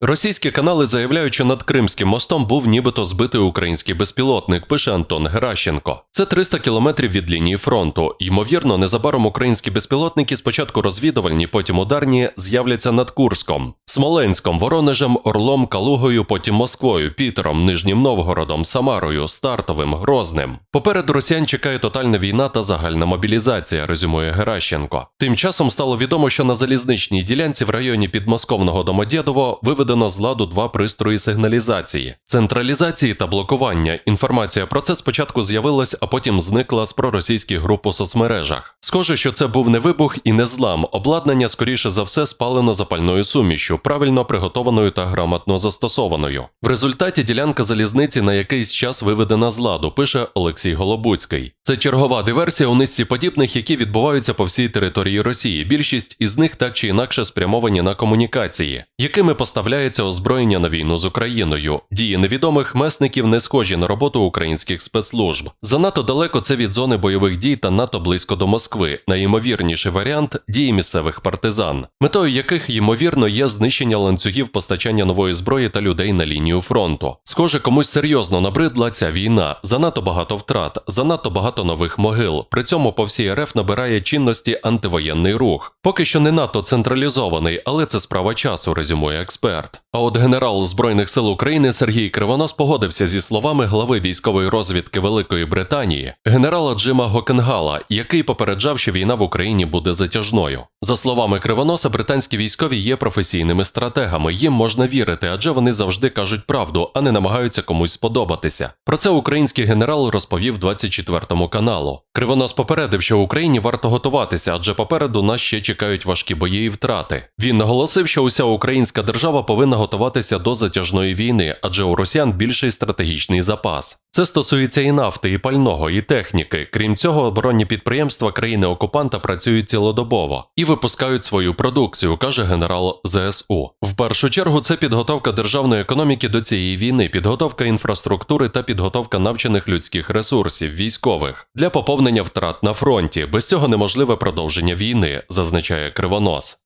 Російські канали заявляють, що над Кримським мостом був нібито збитий український безпілотник, пише Антон Геращенко. Це 300 кілометрів від лінії фронту. Ймовірно, незабаром українські безпілотники спочатку розвідувальні, потім ударні, з'являться над Курском, Смоленськом, Воронежем, Орлом, Калугою, потім Москвою, Пітером, Нижнім Новгородом, Самарою, Стартовим, Грозним. Попереду росіян чекає тотальна війна та загальна мобілізація, резюмує Геращенко. Тим часом стало відомо, що на залізничній ділянці в районі підмосковного Домодєдово виведено з ладу два пристрої сигналізації, централізації та блокування. Інформація про це спочатку з'явилась, а потім зникла з проросійських груп у соцмережах. Схоже, що це був не вибух і не злам. Обладнання, скоріше за все, спалено запальною сумішю, правильно приготованою та грамотно застосованою. В результаті ділянка залізниці на якийсь час виведена з ладу, пише Олексій Голобуцький. Це чергова диверсія у низці подібних, які відбуваються по всій території Росії. Більшість із них так чи інакше спрямовані на комунікації, якими поставляється озброєння на війну з Україною. Дії невідомих месників не схожі на роботу українських спецслужб. Занадто далеко це від зони бойових дій та надто близько до Москви. Найімовірніший варіант дії місцевих партизан, метою яких ймовірно є знищення ланцюгів постачання нової зброї та людей на лінію фронту. Схоже, комусь серйозно набридла ця війна. Занадто багато втрат, занадто багато нових могил. При цьому по всій РФ набирає чинності антивоєнний рух. Поки що не надто централізований, але це справа часу, резюмує експерт. А от генерал Збройних сил України Сергій Кривонос погодився зі словами глави військової розвідки Великої Британії, генерала Джима Гокенгала, який попереджав, що війна в Україні буде затяжною. За словами Кривоноса, британські військові є професійними стратегами, їм можна вірити, адже вони завжди кажуть правду, а не намагаються комусь сподобатися. Про це український генерал розповів 24 каналу. Кривонос попередив, що Україні варто готуватися, адже попереду нас ще чекають важкі бої і втрати. Він наголосив, що уся українська держава повинна готуватися до затяжної війни, адже у росіян більший стратегічний запас. Це стосується і нафти, і пального, і техніки. Крім цього, оборонні підприємства країни-окупанта працюють цілодобово і випускають свою продукцію, каже генерал ЗСУ. В першу чергу це підготовка державної економіки до цієї війни, підготовка інфраструктури та підготовка навчених людських ресурсів, військових для поповнення втрат на фронті. Без цього неможливе продовження війни, зазначає Кривонос.